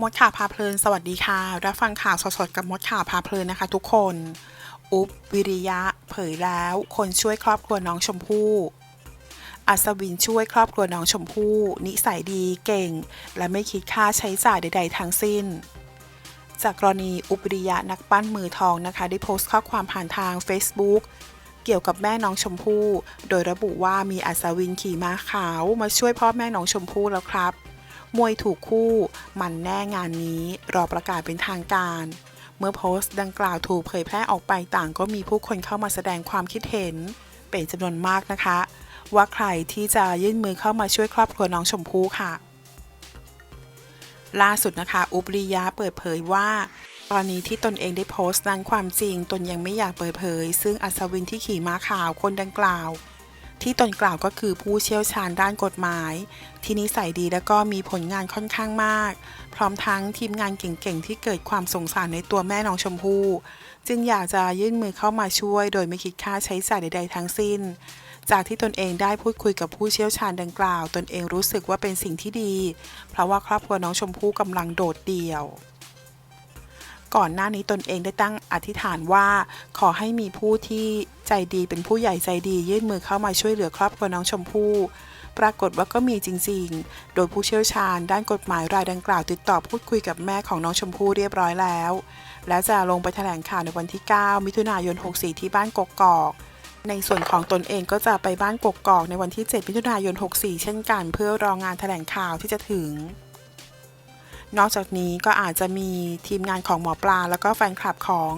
มดข่าวพาเพลิน สวัสดีค่ะ รับฟังข่าวสดๆกับมดข่าวพาเพลินนะคะทุกคน อุ๊บวิริยะ เผยแล้ว คนช่วยครอบครัวน้องชมพู่อัศวินช่วยครอบครัวน้องชมพู่ นิสัยดีเก่ง และไม่คิดค่าใช้จ่ายใด ๆ ทั้งสิ้น จากกรณีอุบวิริยะนักปั้นมือทองนะคะ ได้โพสต์ข้อความผ่านทาง Facebook เกี่ยวกับแม่น้องชมพู่ โดยระบุว่ามีอัศวินขี่ม้าขาว มาช่วยพ่อแม่น้องชมพู่แล้วครับ มวยถูกคู่ มันแน่งานนี้รอประกาศเป็นทางการ เมื่อโพสต์ดังกล่าวถูกเผยแพร่ออกไปต่างก็มีผู้คนเข้ามาแสดงความคิดเห็น เป็นจำนวนมากนะคะ ว่าใครที่จะยื่นมือเข้ามาช่วยครอบครัวน้องชมพู่ค่ะ ล่าสุดนะคะ อุบริยะเปิดเผยว่าตอนนี้ที่ตนเองได้โพสต์นั้นความจริงตนยังไม่อยากเปิดเผย ซึ่งอัศวินที่ขี่ม้าขาวคนดังกล่าว ที่ตนกล่าวก็คือผู้เชี่ยวชาญด้านกฎหมาย ที่นิสัยดีและก็มีผลงานค่อนข้างมาก พร้อมทั้งทีมงานเก่งๆ ที่เกิดความสงสารในตัวแม่น้องชมพู่ จึงอยากจะยื่นมือเข้ามาช่วย โดยไม่คิดค่าใช้จ่ายใดๆทั้งสิ้น จากที่ตนเองได้พูดคุยกับผู้เชี่ยวชาญดังกล่าว ตนเองรู้สึกว่าเป็นสิ่งที่ดี เพราะว่าครอบครัวน้องชมพู่กำลังโดดเดี่ยวก่อนหน้านี้ตนเองได้ตั้งอธิษฐานว่า ขอให้มีผู้ที่ ใจดีเป็นผู้ใหญ่ใจดียื่นมือเข้ามาช่วยเหลือครอบครัวน้องชมพู่ปรากฏว่าก็มีจริงๆ โดยผู้เชี่ยวชาญด้านกฎหมายรายดังกล่าวติดต่อพูดคุยกับแม่ของน้องชมพู่เรียบร้อยแล้ว และจะลงไปแถลงข่าวในวันที่ 9 มิถุนายน 64 ที่บ้านกกอกในส่วนของตนเองก็จะไปบ้านกกอกในวันที่ 7 มิถุนายน 64 เช่นกัน เพื่อรองานแถลงข่าวที่จะถึง นอกจากนี้ก็อาจจะมีทีมงานของหมอปลา แล้วก็แฟนคลับของ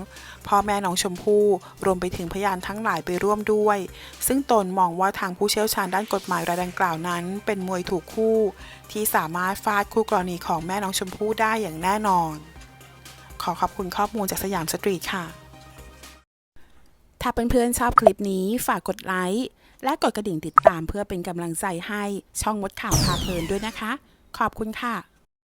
พ่อแม่น้องชมพู่รวมไปถึงพยานทั้งหลายไปร่วมด้วย ซึ่งตนมองว่าทางผู้เชี่ยวชาญด้านกฎหมายรายดังกล่าวนั้น เป็นมวยถูกคู่ ที่สามารถฟาดคู่กรณีของแม่น้องชมพู่ได้อย่างแน่นอน ขอขอบคุณข้อมูลจากสยามสตรีทค่ะ ถ้าเพื่อนๆชอบคลิปนี้ฝากกดไลค์และกดกระดิ่งติดตามเพื่อเป็นกำลังใจให้ช่องมดข่าวพาเพลินด้วยนะคะ ขอบคุณค่ะ